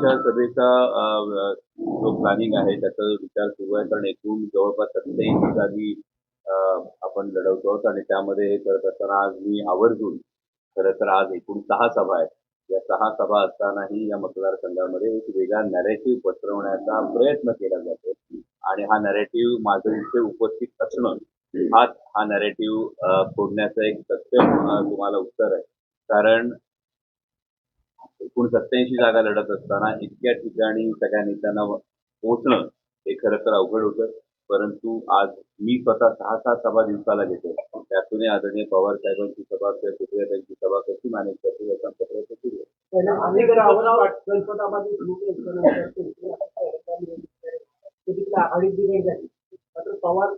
आजच्या सभेचा जो प्लॅनिंग आहे त्याचा विचार सुरू आहे. कारण एकूण जवळपास सत्याऐंशी जागी आपण लढवतो आहोत आणि त्यामध्ये हे करत असताना आज मी आवर्जून खरं तर आज एकूण सहा सभा आहेत. या सहा सभा असतानाही या मतदारसंघामध्ये एक वेगळा नॅरेटिव्ह पसरवण्याचा प्रयत्न केला जातो. आणि हा नॅरेटिव्ह माझं इथे उपस्थित असणं हाच हा नॅरेटिव्ह फोडण्याचं एक सत्य तुम्हाला उत्तर आहे. कारण एकूण सत्याऐंशी जागा लढत असताना इतक्या ठिकाणी सगळ्या नेत्यांना पोहोचणं हे खरं तर अवघड होतं. परंतु आज मी स्वतः सहा सहा सभा दिवसाला घेतो त्यातूनही आदरणीय पवार साहेबांची सभा किंवा सुप्रियाताईंची सभा कशी मॅनेज करते याचा आमचा प्रयत्न सुरू आहे. पवार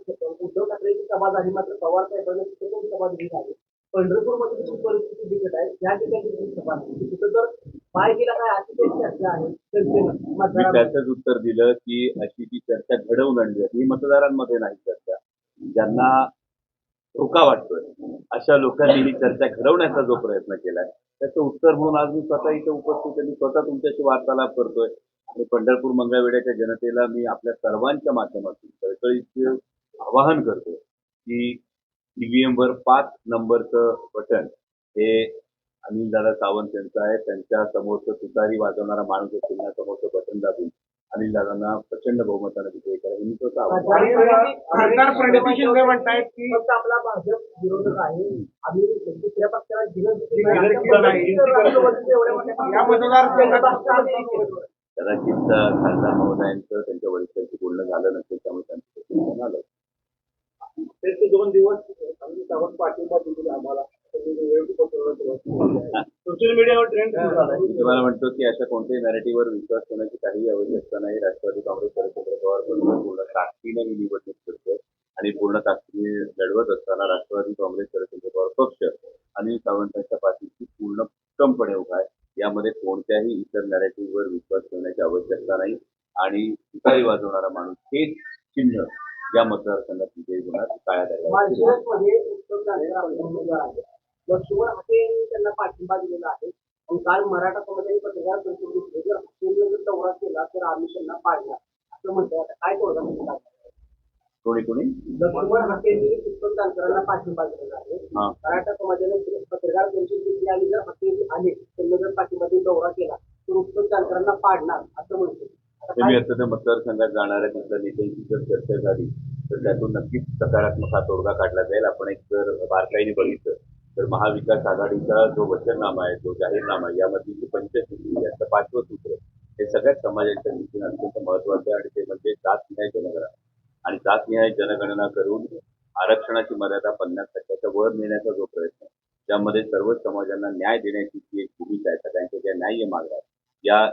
उद्धव ठाकरेंची सभा झाली मात्र पवार साहेबांना सभा दिली झाली पंढरपूरमध्ये खूप परिस्थिती बिकट आहे या ठिकाणी जी सभा तिथं जर पाय गेला काय अशी काही चर्चा आहे मी. त्याचंच उत्तर दिलं की अशी ती चर्चा घडवून आणली जाते. ही मतदारांमध्ये नाही चर्चा. ज्यांना धोका वाटतोय अशा लोकांनी ही चर्चा घडवण्याचा जो प्रयत्न केलाय त्याचं उत्तर म्हणून आज मी स्वतः इथे उपस्थित आहे. मी स्वतः तुमच्याशी वार्तालाप करतोय. आणि पंढरपूर मंगळवेड्याच्या जनतेला मी आपल्या सर्वांच्या माध्यमातून कळकळीचं आवाहन करतो की ईव्हीएम वर पाच नंबरचं बटन. हे अनिल दादा सावंत यांचं आहे. त्यांच्या समोरचं तुतारी वाजवणारा माणूस असेल ना समोरचं बटन दाबून अनिल दादांना प्रचंड बहुमतानं विजयी करा. हे मी स्वतः आवाहन म्हणतायत की फक्त आपला भाजप विरोधक आहे. आम्ही दुसऱ्या पक्षाला. या कदाचित खासदार महोदयांचं त्यांच्या वरिष्ठांशी बोलणं झालं नसेल त्यामुळे त्यांचं आलं ते दोन दिवस आम्ही सावंत पाठिंबा दिली आम्हाला. सोशल मीडियावर ट्रेंड तुम्हाला म्हणतो की अशा कोणत्याही नॅरेटिव्हवर विश्वास करण्याची काही आवश्यकता नाही राष्ट्रवादी काँग्रेस शरद पवार पूर्ण ताकदीने मी निवडणूक करतोय आणि पूर्ण ताकदीने लढवत असताना राष्ट्रवादी काँग्रेस शरद पवार पक्ष आणि सावंतांच्या पाठीशी पूर्ण भक्कमपणे उभा आहे. यामध्ये कोणत्याही इतर नॅरेटिव्हवर विश्वास ठेवण्याची आवश्यकता नाही. आणि तुतारी वाजवणारा माणूस हेच चिन्ह या मतदारसंघात विजयी होणार उत्तम उमेदवार आहेत लक्ष्मण हाके यांनी त्यांना पाठिंबा दिलेला आहे. आणि काल मराठा समाजाने पत्रकार परिषद घेतली जर हाकेंनी जर दौरा केला तर आम्ही त्यांना पाडणार असं म्हणतात. आता काय तोडगा? कोणी कोणी? लक्ष्मण हाकेंनी उत्तम जानकरांना पाठिंबा दिलेला आहे. मराठा समाजाने पत्रकार परिषद घेतली आणि जर हाके आले त्यांना जर पाठिंबा दौरा केला तर उत्तम जानकरांना पाडणार असं म्हणतो तुम्ही असं मी काय- आता त्या मतदारसंघात जाणाऱ्या तिथल्या नेत्यांची जर चर्चा झाली तर त्यातून नक्कीच सकारात्मक हा तोडगा काढला जाईल. आपण एक जर बारकाईने बघितलं तर महाविकास आघाडीचा जो वचननामा आहे जो जाहीरनामा आहे यामधली जी पंचसूत्री याचं पाचवं सूत्र हे सगळ्याच समाजाच्या दृष्टीने अत्यंत महत्वाचं आहे. आणि ते म्हणजे जातनिहाय जनगणना. आणि जातनिहाय जनगणना करून आरक्षणाची मर्यादा पन्नास टक्क्याच्या वर नेण्याचा जो प्रयत्न त्यामध्ये सर्वच समाजांना न्याय देण्याची जी एक भूमिका आहे सगळ्यांच्या ज्या न्याय्य मागण्या या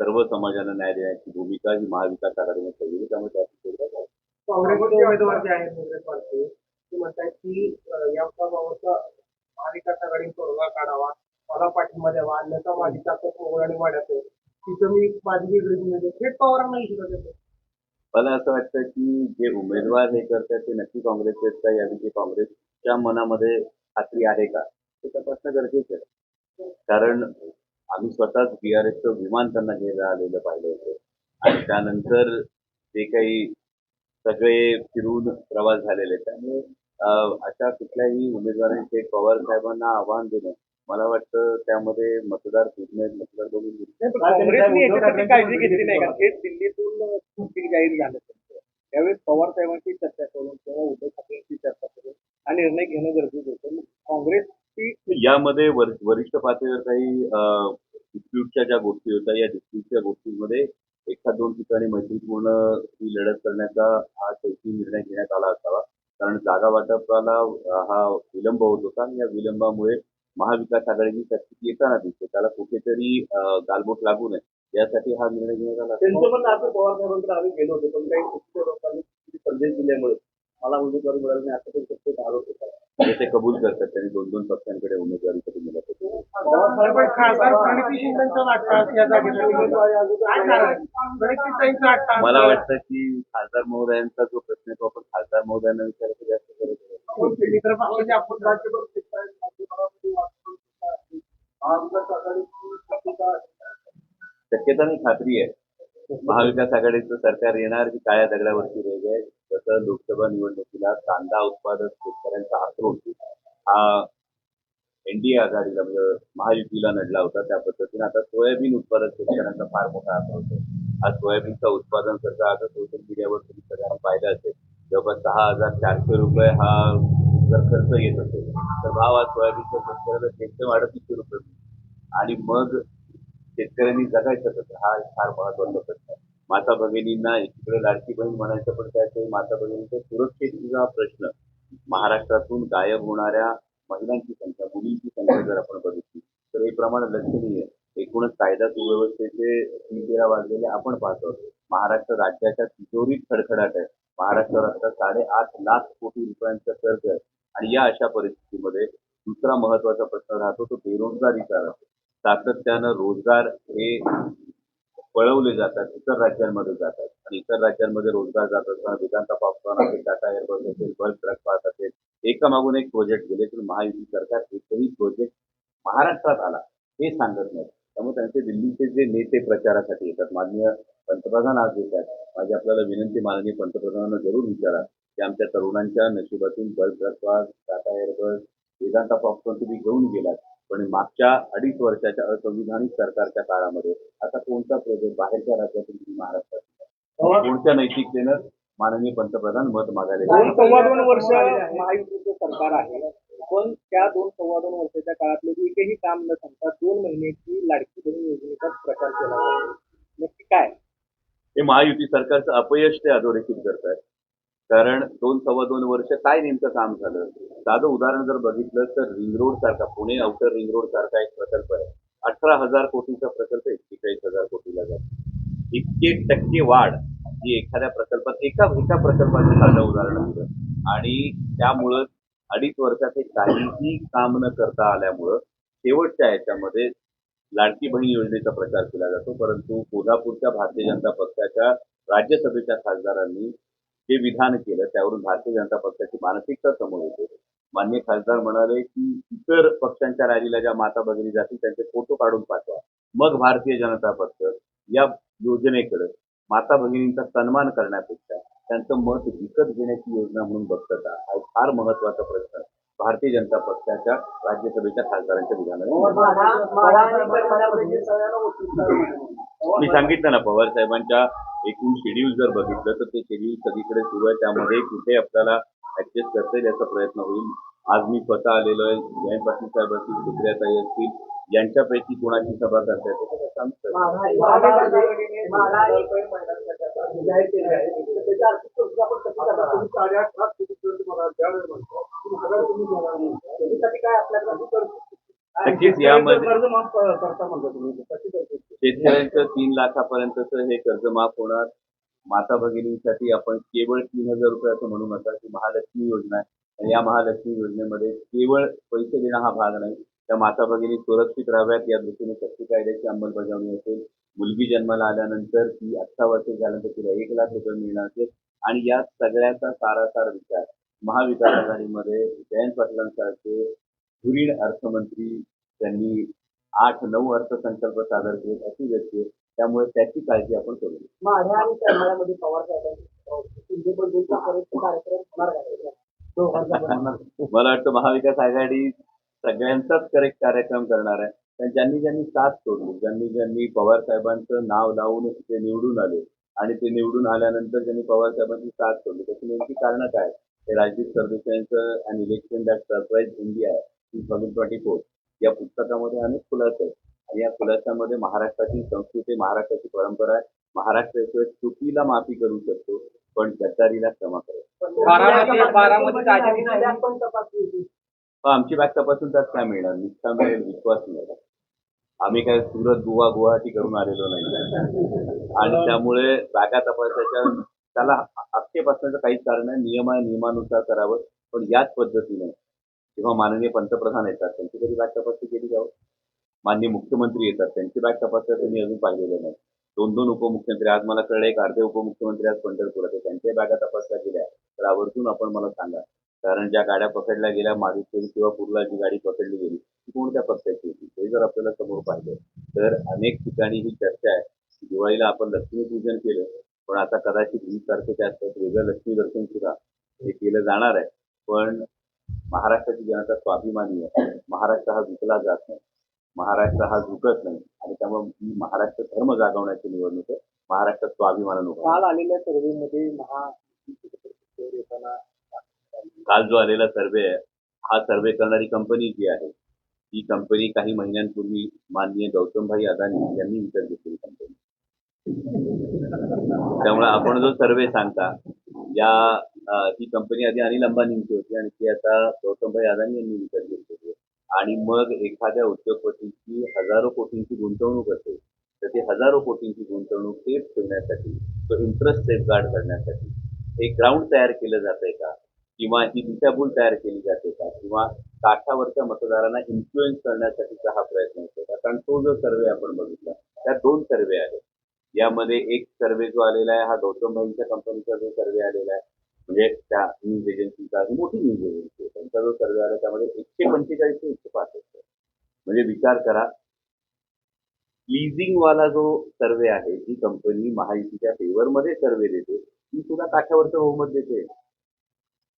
सर्व समाजांना न्याय देण्याची भूमिका ही महाविकास आघाडीने ठेवली त्यामुळे झाला. काँग्रेसचे उमेदवार जे आहेत काँग्रेसवाले ते म्हणतात की या महाविकास आघाडी तोडगा काढावा मला पाठिंबा द्यावा अन्यथा माझी ताकद मोगळ आणि वाढत आहे. तिथं मी माझी वेगळी थेट पवारांना इशारा देतो. मला असं वाटतं की जे उमेदवार हे करतात ते नक्की काँग्रेसचेच का याविषयी काँग्रेसच्या मनामध्ये खात्री आहे का? हे तपासणं गरजेचं आहे. कारण आम्ही स्वतःच बीआरएसचं विमान त्यांना घ्यायला आलेलं पाहिलं होतं आणि त्यानंतर जे काही सगळे फिरून प्रवास झालेले. त्यामुळे अशा कुठल्याही उमेदवारांनी थेट पवार साहेबांना आव्हान देणं मला वाटतं त्यामध्ये मतदार फिरणे मतदार बघून काळजी घेतली नाही का थेट दिल्लीतून जाहीर झालं. त्यावेळेस पवार साहेबांची चर्चा करून किंवा उद्धव ठाकरेंची चर्चा करून हा निर्णय घेणं गरजेचं होतं मग काँग्रेसची यामध्ये वर- वरिष्ठ पातळीवर काही डिस्प्यूटच्या ज्या गोष्टी होत्या या डिस्प्यूटच्या गोष्टींमध्ये एखाद दोन ठिकाणी मैत्रीपूर्ण ही लढत करण्याचा हा शेवटी निर्णय घेण्यात आला असावा. कारण जागा वाटपाला हा विलंब होत होता आणि या विलंबामुळे महाविकास आघाडीची शक्ती येताना दिसते. त्याला कुठेतरी गालबोट लागू नये. यासाठी हा निर्णय घेण्यात आला. त्यांचं पवार साहेबांकडे आम्ही गेलो होतो पण काही लोकांनी संदेश दिल्यामुळे मला उमेदवारी मिळाली नाही असं शक्यता आरोप होता. ते ते कबूल करतात त्यांनी दोन दोन पक्षांकडे उमेदवारीसाठी नाटका मला वाटतं की खासदार महोदयांचा जो प्रश्न तो आपण खासदार महोदयांना विचारायचा जास्त शक्यता नाही खात्री आहे. महाविकास आघाडीचं सरकार येणार की काळ्या दगडावरची रेग आहे. जसं लोकसभा निवडणुकीला कांदा उत्पादक शेतकऱ्यांचा आक्रोश हा एनडीए आघाडीला म्हणजे महायुतीला नडला होता त्या पद्धतीने. आता सोयाबीन उत्पादक शेतकऱ्यांचा फार मोठा आक्रोश आहे आज सोयाबीनचं उत्पादन करता आता सोशल मीडियावर तुम्ही सगळ्यांना पाहिलं असेल. जवळपास सहा हजार चारशे रुपये हा जर खर्च येत असेल तर भाव आज सोयाबीनच्या शेतकऱ्याला शेतकरी अडतीसशे रुपये आणि मग शेतकऱ्यांनी जगायचं कसं? हा फार महत्त्वाचा प्रश्न आहे. माता भगिनींना एकीकडे लाडकी बहीण म्हणायचं पण त्याचे माता भगिनींचा सुरक्षेचा प्रश्न. महाराष्ट्रातून गायब होणाऱ्या महिलांची संख्या मुलींची संख्या जर आपण बघितली तर हे प्रमाण लक्षणीय. एकूणच कायदा सुव्यवस्थेचे तीन तेरा वाजलेले आपण पाहतो. महाराष्ट्र राज्याच्या तिजोरीत खडखडाट आहे. महाराष्ट्र राज्यात साडेआठ लाख कोटी रुपयांचा कर्ज आहे. आणि या अशा परिस्थितीमध्ये दुसरा महत्त्वाचा प्रश्न राहतो तो बेरोजगारीचा राहतो. सातत्यानं रोजगार हे पळवले जातात इतर राज्यांमध्ये जातात. आणि इतर राज्यांमध्ये रोजगार जात असताना वेदांता पॉपकॉर्न असेल टाटा एअरबस असेल बल्क ट्रक पार्क असेल एकामागून एक प्रोजेक्ट गेले तर महायुती सरकार एकही प्रोजेक्ट महाराष्ट्रात आला हे सांगत नाही. त्यामुळे त्यांचे दिल्लीचे जे नेते प्रचारासाठी येतात माननीय पंतप्रधान आज येत आहेत माझी आपल्याला विनंती माननीय पंतप्रधानांना जरूर विचारा की आमच्या तरुणांच्या नशिबातून bulk drug park Tata Airbus Vedanta Foxconn तुम्ही घेऊन गेलात. पण मागच्या अडीच वर्षाच्या असंविधानिक सरकारच्या काळामध्ये आता कोणता प्रोजेक्ट बाहेरच्या राज्यातून महाराष्ट्रात? कोणत्या नैतिकतेनं माननीय पंतप्रधान मत मागायला दोन? सव्वा दोन वर्ष महायुतीचं सरकार आहे पण त्या दोन सव्वा दोन वर्षाच्या काळातले एकही काम न सांगता दोन महिन्याची लाडकी बहीण योजनेचा प्रचार केला नक्की काय हे महायुती सरकारचं अपयश ते अधोरेखित करत आहेत कारण दोन सव्वा दोन वर्ष काय नेमकं काम झालं साधं उदाहरण जर बघितलं तर रिंग रोड सारखा पुणे आउटर रिंग रोड सारखा एक प्रकल्प आहे. अठरा हजार कोटीचा प्रकल्प एक्केचाळीस हजार कोटीला जातो इतके टक्के वाढ जी एखाद्या प्रकल्पात एका एका प्रकल्पाचं साधं उदाहरण दिलं आणि त्यामुळं अडीच वर्षात हे काहीही काम न करता आल्यामुळं शेवटच्या याच्यामध्ये लाडकी बहीण योजनेचा प्रचार केला जातो. परंतु कोल्हापूरच्या भारतीय जनता पक्षाच्या राज्यसभेच्या खासदारांनी जे विधान केलं त्यावरून भारतीय जनता पक्षाची मानसिकता समोर येते. मान्य खासदार म्हणाले की इतर पक्षांच्या रॅलीला ज्या माता भगिनी जातील त्यांचे फोटो काढून पाठवा. मग भारतीय जनता पक्ष या योजनेकडे माता भगिनींचा सन्मान करण्यापेक्षा त्यांचं मत विकत घेण्याची योजना म्हणून बघतात. हा एक फार महत्त्वाचा प्रश्न भारतीय जनता पक्षाच्या राज्यसभेच्या खासदारांच्या विधानाने मी सांगितलं ना पवार साहेबांच्या एकूण शेड्यूल जर बघितलं तर ते शेड्यूल सगळीकडे सुरू आहे. त्यामध्ये कुठे आपल्याला ऍडजस्ट करता येईल याचा प्रयत्न होईल. आज मी स्वतः आलेलो आहे. जयंत पाटील साहेब असतील सुप्रियाताई असतील. यांच्यापैकी कोणाची सभा करता येते? नक्कीच यामध्ये शेतकऱ्यांचं तीन लाखापर्यंतच हे कर्ज माफ होणार. माता भगिनींसाठी आपण केवळ तीन हजार रुपयाचं म्हणू नका की महालक्ष्मी योजना आहे या महालक्ष्मी योजनेमध्ये केवळ पैसे देणं हा भाग नाही. त्या माता भगिनी सुरक्षित राहाव्यात या दृष्टीने शक्ती कायद्याची अंमलबजावणी असेल. मुलगी जन्माला आल्यानंतर ती अठरा वर्ष झाल्यानंतर तिला एक लाख रुपये मिळणार असेल. आणि या सगळ्याचा सारासार विचार महाविकास आघाडीमध्ये जयंत पाटलांसारखे धुरीण अर्थमंत्री त्यांनी आठ नऊ अर्थसंकल्प सादर केले अशी व्यक्ती त्यामुळे त्याची काळजी आपण करू. माढ्या आणि करमाळ्यामध्ये पवार साहेबांचे बंधूंचा परीक्षा कार्यक्रम होणार का दोघांचा मला वाटतं महाविकास आघाडी सगळ्यांचाच करेक्ट कार्यक्रम करणार आहे. कारण ज्यांनी ज्यांनी साथ सोडली ज्यांनी ज्यांनी पवार साहेबांचं नाव लावून ते निवडून आले आणि ते निवडून आल्यानंतर ज्यांनी पवार साहेबांची साथ सोडली त्याची नेमकी कारणं काय? हे Rajdeep सरदेसाईंचं and election that surprised India two thousand twenty four या पुस्तकामध्ये अनेक खुलासे आहेत. या खुलाशामध्ये महाराष्ट्राची संस्कृती महाराष्ट्राची परंपरा आहे. महाराष्ट्र याशिवाय चुकीला माफी करू शकतो पण गद्दारीला क्षमा. पण आमची बॅग तपासून त्यात काय मिळणार? निष्ठा मिळेल विश्वास मिळेल. आम्ही काय सुरत गोवा गुवाहाटी करून आलेलो नाही. आणि त्यामुळे बॅगा तपासाच्या त्याला आक्षेप असण्याचं काहीच कारण नाही. नियम आहे नियमानुसार करावं. पण याच पद्धतीने जेव्हा माननीय पंतप्रधान येतात त्यांची कधी बॅग तपासणी केली जावं. माननीय मुख्यमंत्री येतात. त्यांची बॅग तपासण्याचं मी अजून पाहिलेलं नाही. दोन दोन उपमुख्यमंत्री आज मला कळलं एक अर्धे उपमुख्यमंत्री आज पंढरपुरात आहे. त्यांच्या बॅगा तपासल्या गेल्या तर आवर्जून आपण मला सांगा. कारण ज्या गाड्या पकडल्या गेल्या मागितली किंवा पूर्ला जी गाडी पकडली गेली ती कोणत्या पक्षाची होती? ते जर आपल्याला समोर पाहिलं तर अनेक ठिकाणी ही चर्चा आहे. दिवाळीला आपण लक्ष्मीपूजन केलं पण आता कदाचित वीस तारखेच्या आसपास वेगळं लक्ष्मी दर्शन सुद्धा हे केलं जाणार आहे. पण महाराष्ट्राची जनता स्वाभिमानी आहे. महाराष्ट्र हा विकला जात नाही. महाराष्ट्र हा झुकत नाही. आणि त्यामुळे ही महाराष्ट्र धर्म जागवण्याची निवडणूक आहे. महाराष्ट्रात स्वाभिमानानं. काल आलेल्या सर्व्हेमध्ये महा काल जो आलेला सर्वे आहे हा सर्वे करणारी कंपनी जी आहे ही कंपनी काही महिन्यांपूर्वी माननीय गौतमभाई अदानी यांनी विकत घेतलेली कंपनी त्यामुळे आपण जो सर्वे सांगता या ही कंपनी आधी अनिल अंबानींची होती आणि ती आता गौतमभाई अदानी यांनी विकत घेतलेली आहे. आणि मग एखाद्या उद्योगपतीची हजारो कोटींची गुंतवणूक असेल तर ती हजारो कोटींची गुंतवणूक सेफ ठेवण्यासाठी तो इंटरेस्ट सेफगार्ड करण्यासाठी एक ग्राउंड तयार केलं जातंय का? किंवा ही दिशाभूल तयार केली जाते का? किंवा काठावरच्या मतदारांना इन्फ्लुएन्स करण्यासाठीचा हा प्रयत्न होतो का? कारण तो जो सर्वे आपण बघितला त्या दोन सर्वे आहेत. यामध्ये एक सर्वे जो आलेला आहे हा गौतम भाईंच्या कंपनीचा जो सर्वे आलेला आहे. म्हणजे त्या न्यूज एजन्सीचा ही मोठी न्यूज एजन्सी त्यांचा जो सर्वे आला त्यामध्ये एकशे पंचेचाळीस ते एकशे पासष्ट म्हणजे विचार करा लिझिंग वाला जो सर्वे आहे ती कंपनी महायुतीच्या फेवरमध्ये सर्वे देते ती सुद्धा काठावरचं बहुमत देते.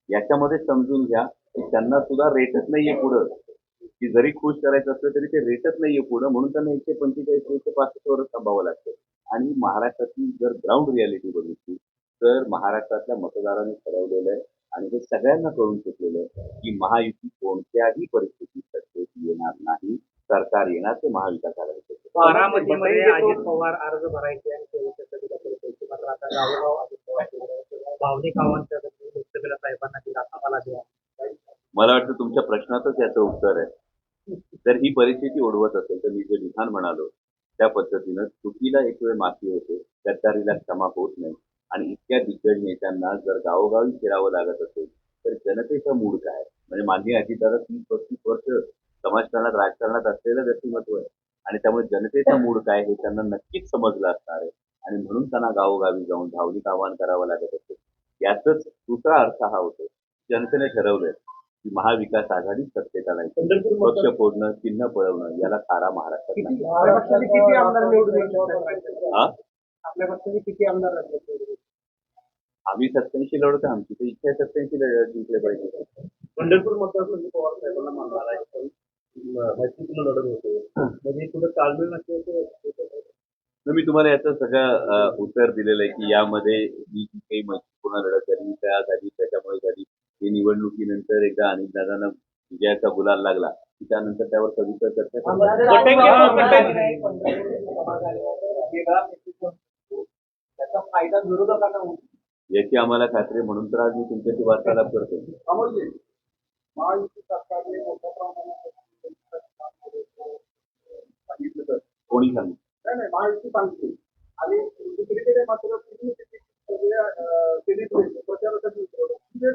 याच्यामध्ये समजून घ्या की त्यांना सुद्धा रेटच नाहीये पुढं. की जरी खुश करायचं असलं तरी ते रेटच नाहीये पुढं म्हणून त्यांना एकशे पंचेचाळीस ते एकशे पासष्टवरच थांबावं लागतं. आणि महाराष्ट्रातली जर ग्राउंड रियालिटी बघितली तर महाराष्ट्रातल्या मतदारांनी ठरवलेलं आहे आणि हे सगळ्यांना कळून चुकलेलं आहे की महायुती कोणत्याही परिस्थितीत सत्तेत येणार नाही. सरकार येणार ते महाविकास आघाडीचे बारामतीमध्ये अजित पवार अर्ज भरायचे आणि ते लोकसभेला पैसे मात्र आता गावोगाव अजित पवार भावनिक आव्हान लोकसभेला साहेबांना दिला आम्हाला द्या मला वाटतं तुमच्या प्रश्नातच याचं उत्तर आहे. जर ही परिस्थिती ओढवत असेल तर मी जे विधान म्हणालो त्या पद्धतीनं चुकीला एक वेळ माफी होते गद्दारीला क्षमा होत नाही. आणि इतक्या दिग्गज नेत्यांना जर गावोगावी फिरावं लागत असेल तर जनतेचा मूड काय आहे? म्हणजे माननीय अजितदादा तीस पस्तीस वर्ष समाजकारणात राजकारणात असलेलं व्यक्तिमत्व आहे. आणि त्यामुळे जनतेचा मूड काय हे त्यांना नक्कीच समजलं असणार आहे. आणि म्हणून त्यांना गावोगावी जाऊन भावनिक आवाहन करावं लागत असेल. याचाच दुसरा अर्थ हा होतो जनतेने ठरवलंय की महाविकास आघाडी सत्तेत आणायची. पक्ष फोडणं चिन्ह पळवणं याला सारा महाराष्ट्रात नाही. किती आमदार आम्ही सत्याऐंशी लढवतो आमची तर इच्छा आहे सत्याऐंशी लढ- जिंकले पाहिजे. पंढरपूर मतदारसंघ पवार साहेबांना मानणार आहे. पण म- मैत्रीपूर्ण लढत होते. म्हणजे कुठं ताळमेळ नसल्याचं तर मी तुम्हाला याचं सगळं उत्तर दिलेलं आहे की यामध्ये ही जी काही मैत्रीपूर्ण लढत झाली त्या झाली त्याच्यामुळे झाली. ही निवडणुकीनंतर एकदा अनिल दादांना विजयाचा गुलाल लागला. की त्यानंतर त्यावर सविस्तर चर्चा. त्याचा फायदा विरोधकांना होईल याची आम्हाला खात्री म्हणून तर आज मी तुमच्याशी वार्तालाप करतो सांगितलं कोणी सांगू नाही नाही महायुती सांगते आणि दुसरीकडे मात्र. म्हणजे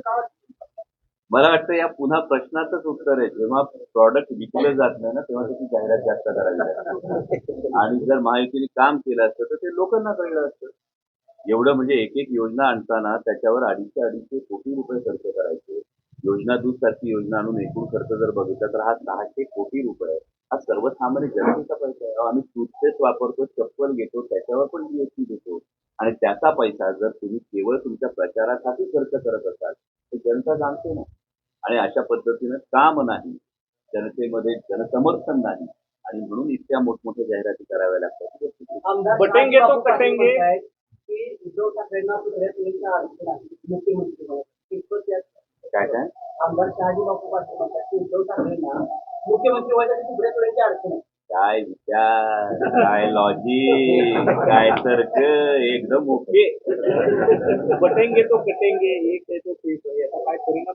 मला वाटतं या पुन्हा प्रश्नाचंच उत्तर आहे. जेव्हा प्रॉडक्ट विकलं जात नाही ना तेव्हा त्याची जाहिरात जास्त करावी लागते. आणि जर महायुतीने काम केलं असतं तर ते लोकांना कळलं असतं. एवढं म्हणजे एक एक योजना आणताना त्याच्यावर अडीचशे अडीचशे कोटी रुपये खर्च करायचे. योजना दूध सारखी योजना आणून एकूण खर्च जर बघितला तर हा सहाशे कोटी रुपये हा सर्वसामान्य जनतेचा पैसा आहे. आम्ही टूथपेस्ट वापरतो चप्पल घेतो त्याच्यावर पण जीएसटी देतो. आणि त्याचा पैसा जर तुम्ही केवळ तुमच्या प्रचारासाठी खर्च करत असाल तर जनता जाणते ना. आणि अशा पद्धतीनं काम नाही जनतेमध्ये जनसमर्थन नाही. आणि म्हणून इतक्या मोठमोठ्या जाहिराती कराव्या लागतात. बटेंगे तो कटेंगे. म्हणतायत की उद्धव ठाकरेंना सुधारण्यात वेळेची अडचण आहे मुख्यमंत्री म्हणून. कितपत यात काय काय? आमदार शहाजी बापू पाटील म्हणतात की उद्धव ठाकरेंना मुख्यमंत्री व्हायसाठी अडचण आहे काय विचार काय लॉजिक काय तर्क एकदम ओके. बटेंगे तो कटेंगे एक आहे तो काय परिणाम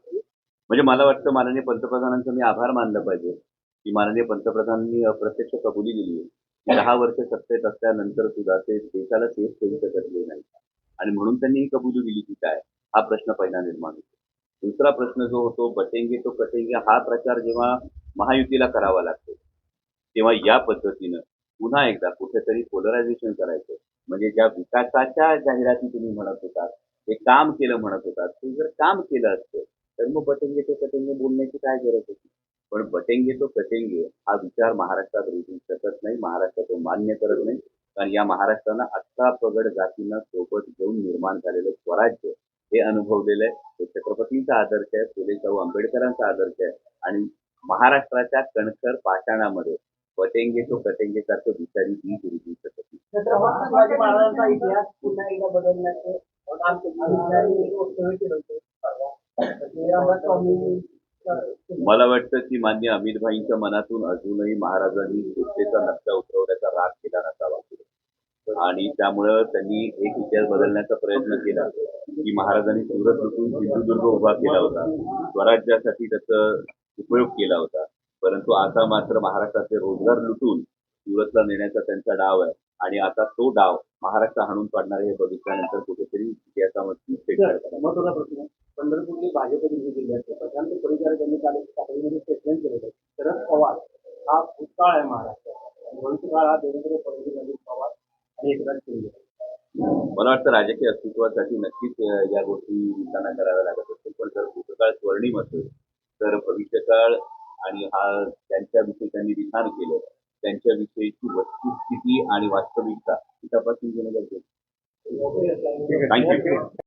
म्हणजे मला वाटतं माननीय पंतप्रधानांचं मी आभार मानलं पाहिजे. की माननीय पंतप्रधानांनी अप्रत्यक्ष कबुली दिली आहे. दहा वर्ष सत्तेत असल्यानंतर सुद्धा ते देशाला सेफ ठेवू शकले नाही. आणि म्हणून त्यांनी ही कबुली दिली की काय? हा प्रश्न पहिला निर्माण होतो. दुसरा प्रश्न जो होतो बटेंगे तो कटेंगे हा प्रचार जेव्हा महायुतीला करावा लागतो तेव्हा या पद्धतीनं पुन्हा एकदा कुठेतरी पोलरायझेशन करायचं. म्हणजे ज्या विकासाच्या जाहिराती तुम्ही म्हणत होता ते काम केलं म्हणत होता ते जर काम केलं असतं तर मग बटेंगे तो कटेंगे बोलण्याची काय गरज होती? पण बटेंगे तो कटेंगे हा विचार महाराष्ट्रात रुजू शकत नाही. महाराष्ट्र तो मान्य करत नाही. कारण या महाराष्ट्रानं अठरा पगड जातींना सोबत घेऊन निर्माण झालेलं स्वराज्य हे अनुभवलेलं आहे. हे छत्रपतींचा आदर्श आहे. फुले शाहू आंबेडकरांचा आदर्श आहे. आणि महाराष्ट्राच्या कणखर पाषाणामध्ये बटेंगे तो कटेंगे सारखं विचारी बीज रुजू शकत नाही. मला वाटतं की मान्य अमित भाईंच्या मनातून अजूनही महाराजांनी गोष्टीचा नक्षा उतरवण्याचा राग केला नसावा. आणि त्यामुळं त्यांनी एक इतिहास बदलण्याचा प्रयत्न केला की महाराजांनी सुरत लुटून सिंधुदुर्ग उभा केला होता. स्वराज्यासाठी त्याचा उपयोग केला होता. परंतु आता मात्र महाराष्ट्राचे रोजगार लुटून सुरतला नेण्याचा त्यांचा डाव आहे. आणि आता तो डाव महाराष्ट्र हाणून पाडणार हे बघितल्यानंतर कुठेतरी इतिहासामध्ये पंढरपूरचे भाजप विरोधी जिल्ह्याचे प्रशांत परिचारक यांनी काल साखळीमध्ये स्टेटमेंट केलं होतं. शरद पवार हा भूतकाळ आहे महाराष्ट्रात. भविष्यकाळ हा देवेंद्र फडणवीस अजित पवार आणि एकनाथ शिंदे. मला वाटतं राजकीय अस्तित्वासाठी नक्कीच या गोष्टी त्यांना कराव्या लागत असतील. पण जर भूतकाळ स्वर्णिम असेल तर भविष्यकाळ आणि हा त्यांच्याविषयी त्यांनी विधान केलं त्यांच्याविषयीची वस्तुस्थिती आणि वास्तविकता ही तपासून घेणं गरजेचं थँक्यू